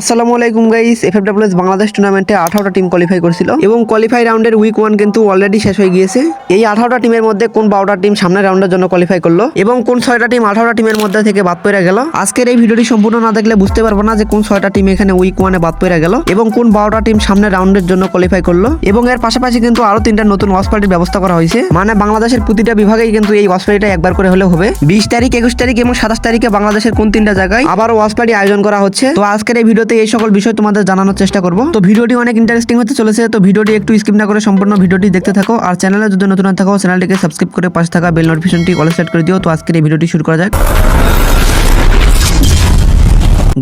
আসসালামু আলাইকুম guys FFWS Bangladesh টুর্নামেন্টে আঠারোটা টিম কোয়ালিফাই করেছিল। এবং কোয়ালিফাই রাউন্ডের উইক ওয়ান কিন্তু অলরেডি শেষ হয়ে গিয়েছে। এই আঠারোটা টিমের মধ্যে কোন বারোটা টিম সামনের রাউন্ডের জন্য কোয়ালিফাই করল এবং কোন ছয়টা টিম আঠারোটা টিমের মধ্যে থেকে বাদ পড়ে গেল। আজকের এই ভিডিওটি সম্পূর্ণ না দেখলে বুঝতে পারব না যে কোন ছয়টা টিম এখানে উইক ওয়ানে বাদ পড়ে গেল এবং কোন বারোটা টিম সামনের রাউন্ডের জন্য কোয়ালিফাই করল। এবং এর পাশাপাশি কিন্তু আরও তিনটা নতুন ওয়াশ পার্টির ব্যবস্থা করা হয়েছে। মানে বাংলাদেশের প্রতিটা বিভাগেই কিন্তু এই ওয়াশ পার্টিটা একবার করে হলে হবে। বিশ তারিখ, একুশ তারিখ এবং সাতাশ তারিখে বাংলাদেশের কোন তিনটা জায়গায় আবার ওয়াশ পার্টি আয়োজন করা হচ্ছে। তো আজকের এই ভিডিওতে এই সকল বিষয় তোমাদের জানানোর চেষ্টা করব। তো ভিডিওটি অনেক ইন্টারেস্টিং হতে চলেছে, তো ভিডিওটি একটু স্কিপ না করে সম্পূর্ণ ভিডিওটি দেখতে থাকো। আর চ্যানেলে যদি নতুন থাকো চ্যানেলটিকে সাবস্ক্রাইব করে পাশে থাকা বেল নোটিফিকেশনটি অল সেট করে দিও। তো আজকের এই ভিডিওটি শুরু করা যাক।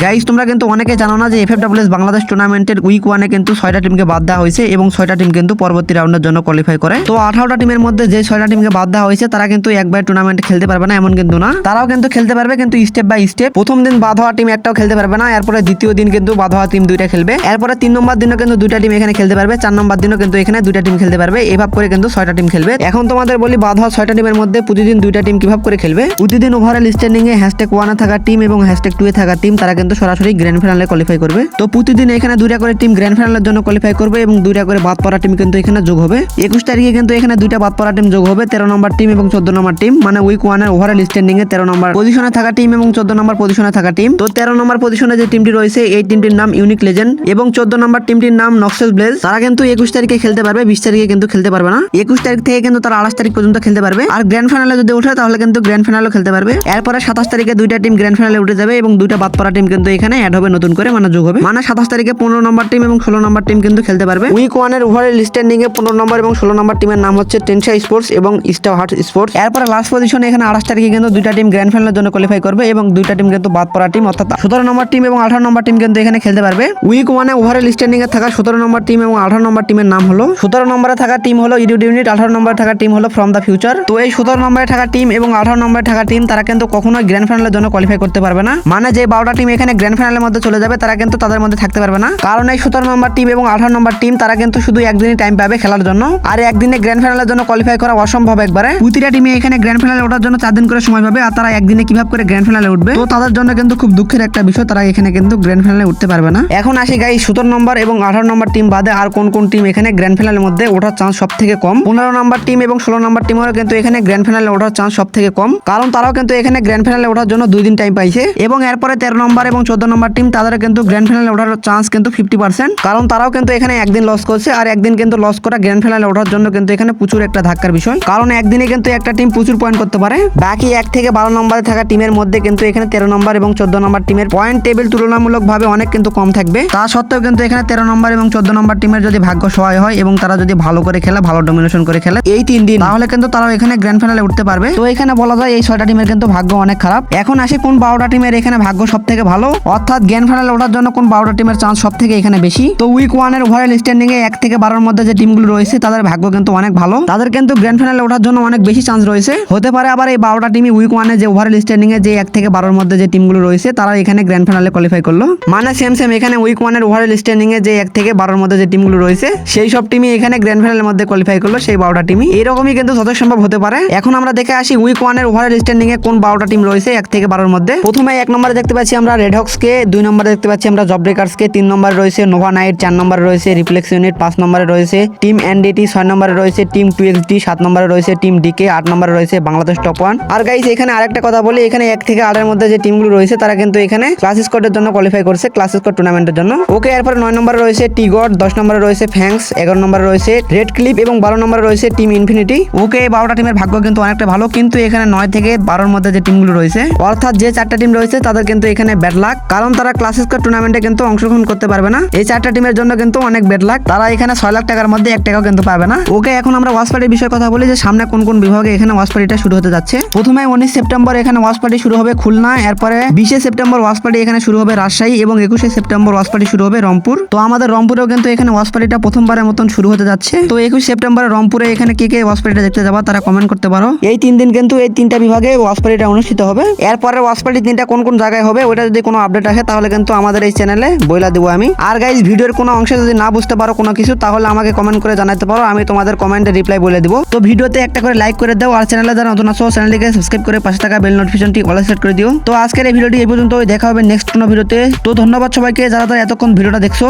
গাইস তোমরা কিন্তু অনেকে জানো না যে এফএফডব্লিউএস বাংলাদেশ টুর্নামেন্টের উইক ওয়ানে কিন্তু ছয়টা টিমকে বাদ দেওয়া হয়েছে এবং ছয়টা টিম কিন্তু পরবর্তী রাউন্ডের জন্য কোয়ালিফাই করে। তো আঠারোটা টিমের মধ্যে যে ছয়টা টিমকে বাদ দেওয়া হয়েছে, তারা কিন্তু একবার টুর্নামেন্ট খেলতে পারবে না, এমন কিন্তু না। তারাও কিন্তু খেলতে পারবে, কিন্তু স্টেপ বাই স্টেপ প্রথম দিন বাদ হওয়া টিম একটাও খেলতে পারবে না, এরপরে দ্বিতীয় দিন কিন্তু বাদ হওয়া টিম দুইটা খেলবে। এরপরে তিন নম্বর দিনও কিন্তু দুইটা টিম এখানে খেলতে পারবে, চার নম্বর দিনও কিন্তু এখানে দুইটা টিম খেলতে পারবে, এভাবে করে কিন্তু ছয়টা টিম খেলবে। এখন তোমাদের বলি, বাদ হওয়া ছয়টা টিমের মধ্যে প্রতিদিন দুইটা টিম কীভাবে করে খেলবে? প্রতিদিন ওভারঅল স্ট্যান্ডিং এ হ্যাশট্যাগ ওয়ানে থাকা টিম এবং হ্যাশট্যাগ টু এ থাকা টিম তারা কিন্তু সরাসরি গ্র্যান্ড ফাইনালে কোয়ালিফাই করবে। তো প্রতিদিন এখানে দুইটা করে টিম গ্র্যান্ড ফাইনালের জন্য কোয়ালিফাই করবে এবং দুইটা করে বাদ পড়া টিম কিন্তু এখানে যোগ হবে। একুশ তারিখে কিন্তু এখানে দুইটা বাদ পড়া টিম যোগ হবে, তেরো নম্বর টিম এবং চোদ্দ নম্বর টিম মানে উইক ওয়ানের ওভারঅল স্ট্যান্ডিং এ তেরো নম্বর পজিশনে থাকা টিম এবং চোদ্দ নম্বর পজিশনে থাকা টিম তো তেরো নম্বর পজিশনে যে টিমটি রয়েছে, এই টিমটির নাম ইউনিক লেজেন্ড এবং চোদ্দ নম্বর টিমটির নাম নক্সেল ব্লেজ তারা কিন্তু একুশ তারিখে খেলতে পারবে, বিশ তারিখে কিন্তু খেলতে পারবে না। একুশ তারিখ থেকে কিন্তু তারা আঠাশ তারিখ পর্যন্ত খেলতে পারবে। আর গ্র্যান্ড ফাইনালে যদি ওঠে, তাহলে কিন্তু গ্র্যান্ড ফাইনালও খেলতে পারবে। এরপরে সাতাশ তারিখে দুইটা টিম গ্র্যান্ড ফাইনালে উঠে যাবে এবং দুইটা বাদ পড়া টিম কিন্তু এখানে অ্যাড হবে নতুন করে মানে যোগ হবে। মানে সাতাশ তারিখে পনেরো নম্বর টিম এবং ষোলো নম্বর টিম কিন্তু খেলতে পারবে। উইক ওয়ানের ওভারঅল স্ট্যান্ডিং এ পনেরো নম্বর এবং ষোলো নম্বর টিমের নাম হচ্ছে টেনশা স্পোর্টস এবং স্টার হার্ট স্পোর্টস এরপরে লাস্ট পজিশনে এখানে আঠাশ তারিখে কিন্তু দুইটা টিম গ্র্যান্ড ফাইনালের জন্য কোয়ালিফাই করবে এবং দুইটা টিম কিন্তু বাদ পড়া টিম অর্থাৎ সতেরো নম্বর টিম এবং আঠারো নম্বর টিম কিন্তু এখানে খেলতে পারবে। উইক ওয়ানে ওভারঅল স্ট্যান্ডিং এ থাকা সতেরো নম্বর টিম এবং আঠারো নম্বর টিমের নাম হলো সতেরো নম্বরে থাকা টিম হলো ইডিউড ইউনিট আঠারো নম্বরে থাকা টিম হলো ফ্রম দ্য ফিউচার তো এই সতেরো নম্বরে থাকা টিম এবং আঠারো নম্বরে থাকা টিম তারা কিন্তু কখনোই গ্র্যান্ড ফাইনালের জন্য কোয়ালিফাই করতে পারবে না। মানে যে বারোটা টিম এখানে গ্র্যান্ড ফাইনালের মধ্যে চলে যাবে, তারা কিন্তু তাদের মধ্যে থাকতে পারবে না। কারণ এই সতেরো নম্বর টিম এবং আঠারো নম্বর টিম তারা কিন্তু শুধু একদিনই টাইম পাবে খেলার জন্য। আর একদিনে গ্র্যান্ড ফাইনালের জন্য কোয়ালিফাই করা অসম্ভব একবারে। প্রতিটা টিমে এখানে গ্র্যান্ড ফাইনালে ওঠার জন্য চার দিন করে সময় পাবে, আর তারা একদিনে কীভাবে করে গ্র্যান্ড ফাইনালে উঠবে? তো তাদের জন্য কিন্তু খুব দুঃখের একটা বিষয়, তারা এখানে কিন্তু গ্র্যান্ড ফাইনালে উঠতে পারবে না। এখন আসি গাই সতেরো নম্বর এবং আঠারো নম্বর টিম বাদে আর কোন কোন টিম এখানে গ্র্যান্ড ফাইনালের মধ্যে ওঠার চান্স সব থেকে কম? পনেরো নম্বর টিম এবং ষোলো নম্বর টিমেরও কিন্তু এখানে গ্র্যান্ড ফাইনালে ওঠার চান্স সব থেকে কম। কারণ তারাও কিন্তু এখানে গ্র্যান্ড ফাইনালে ওঠার জন্য দুই দিন টাইম পাইছে। এবং এরপরে তেরো নম্বর এবং চোদ্দ নম্বর টিম তাদের কিন্তু গ্র্যান্ড ফাইনালে ওঠার চান্স কিন্তু ফিফটি পার্সেন্ট কারণ তারাও কিন্তু এখানে একদিন লস করছে, আর একদিন কিন্তু লস করা গ্র্যান্ড ফাইনালে ওঠার জন্য কিন্তু এখানে প্রচুর একটা ধাক্কার বিষয়। কারণ একদিনে কিন্তু একটা টিম প্রচুর পয়েন্ট করতে পারে। বাকি এক থেকে বারো নম্বরে থাকা টিমের মধ্যে কিন্তু এখানে তেরো নম্বর এবং চোদ্দ নম্বর টিমের পয়েন্ট টেবিল তুলনামূলকভাবে অনেক কিন্তু কম থাকবে। তা সত্ত্বেও কিন্তু এখানে তেরো নম্বর এবং চোদ্দ নম্বর টিমের যদি ভাগ্য সহায় হয় এবং তারা যদি ভালো করে খেলে, ভালো ডমিনেশন করে খেলে, এই তিন দিন তাহলে কিন্তু তারাও এখানে গ্র্যান্ড ফাইনালে উঠতে পারবে। তো এখানে বলা যায় এই ছয়টা টিমের কিন্তু ভাগ্য অনেক খারাপ। এখন আসে কোন বারোটা টিমের এখানে ভাগ্য সব থেকে ভালো অর্থাৎ গ্র্যান্ড ফাইনালে ওঠার জন্য কোন বারোটা টিমের চান্স সব থেকে এখানে বেশি? তো উইক ওয়ান ওয়ানের ওভারঅল স্ট্যান্ডিং এ এক থেকে বারোর মধ্যে যে টিমগুলো রয়েছে, তাদের ভাগ্য কিন্তু অনেক ভালো। তাদের কিন্তু গ্র্যান্ড ফাইনালে ওঠার জন্য অনেক বেশি চান্স রয়েছে। হতে পারে আবার এই বারোটা টিমই উইক ওয়ানে যে ওভারঅল স্ট্যান্ডিং এ যে এক থেকে বারোর মধ্যে যে টিমগুলো রয়েছে, তারা এখানে গ্র্যান্ড ফাইনালে কোয়ালিফাই করল। মানে সেম সেম এখানে উইক ওয়ানের ওভারঅল স্ট্যান্ডিং এ যে এক থেকে বারোর মধ্যে যে টিমগুলো রয়েছে, সেই সব টিমই এখানে গ্র্যান্ড ফাইনালের মধ্যে কোয়ালিফাই করল সেই বারোটা টিমই এরকমই কিন্তু যত সম্ভব হতে পারে। এখন আমরা দেখে আসি উইক ওয়ানের ওভারঅল স্ট্যান্ডিং এ কোন বারোটা টিম রয়েছে এক থেকে বারোর মধ্যে। প্রথমে এক নম্বরে দেখতে পাচ্ছি আমরা রেড হক্স কে দুই নম্বরে দেখতে পাচ্ছি আমরা জব ব্রেকার্স কে তিন নম্বরে রয়েছে নোভা নাইট চার নম্বরে রয়েছে রিফ্লেক্স ইউনিট পাঁচ নম্বরে রয়েছে টিম এনডিটি ছয় নম্বরে রয়েছে টিম টু ডি সাত নম্বরে রয়েছে টিম ডিকে আট নম্বরে রয়েছে বাংলাদেশ টপ ওয়ান আর গাইস এখানে আরেকটা কথা বলি এখানে এক থেকে আটের মধ্যে যে টিমগুলো রয়েছে তারা কিন্তু এখানে ক্লাস স্কোয়াডের জন্য কোয়ালিফাই করছে ক্লাস স্কোয়াড টুর্নামেন্টের জন্য ওকে এরপরে নয় নম্বরে রয়েছে টি গড দশ নম্বরে রয়েছে ফ্যাংস এগারো নম্বরে রয়েছে রেড ক্লিপ এবং বারো নম্বরে রয়েছে টিম ইনফিনিটি ওকে এই বারোটা টিমের ভাগ্য কিন্তু অনেকটা ভালো কিন্তু এখানে নয় থেকে বারোর মধ্যে যে টিমগুলো রয়েছে অর্থাৎ যে চারটা টিম রয়েছে তাদের কিন্তু এখানে ব্যাড লাক কারণ তারা ক্লাস স্কোয়াড টুর্নামেন্টে কিন্তু অংশগ্রহণ করতে পারবে না। এই চারটা টিমের জন্য কিন্তু অনেক ব্যাড লাক তারা এখানে ছয় লাখ টাকার মধ্যে এক টাকাও কিন্তু পাবে না। ওকে, এখন আমরা ওয়াশ পার্টির বিষয়ে কথা বলি যে সামনে কোন কোন বিভাগে এখানে ওয়াশ পার্টিটা শুরু হতে যাচ্ছে। প্রথমে উনিশ সেপ্টেম্বর এখানে ওয়াশ পার্টি শুরু হবে খুলনা, এরপরে বিশে সেপ্টেম্বর ওয়াশ পার্টি এখানে শুরু হবে রাজশাহী এবং একুশে সেপ্টেম্বর ওয়াশ পার্টি শুরু হবে রংপুর। তো আমাদের রংপুরেও কিন্তু এখানে ওয়াশ পার্টিটা প্রথমবারের মতন শুরু হতে যাচ্ছে। তো একুশ সেপ্টেম্বরে রংপুরে এখানে কে কে ওয়াশ পার্টিটা দেখতে যাবা তারা কমেন্ট করতে পারো। এই তিন দিন কিন্তু এই তিনটা বিভাগে ওয়াশ পার্টিটা অনুষ্ঠিত হবে। এরপরে ওয়াশ পার্টি তিনটা কোন কোন জায়গায় হবে, ওটা যদি কোনো আপডেট আসে, তাহলে কিন্তু আমাদের এই চ্যানেলে বইলা দেবো আমি। আর গাইজ ভিডিওর কোনো অংশে যদি না বুঝতে পারো কোনো কিছু, তাহলে আমাকে কমেন্ট করে জানাতে পারো, আমি তোমাদের কমেন্টে রিপ্লাই বলে দেবো। তো ভিডিওতে একটা করে লাইক করে দাও, আর চ্যানেলে যারা নতুন আসো চ্যানেলটিকে সাবস্ক্রাইব করে পাশে থাকা বেল নোটিফিকেশনটি অল সেট করে দিও। তো আজকের এই ভিডিওটি এই পর্যন্ত দেখা হবে নেক্সট কোনো ভিডিওতে তো ধন্যবাদ সবাইকে, যারা তারা এতক্ষণ ভিডিওটা দেখছ।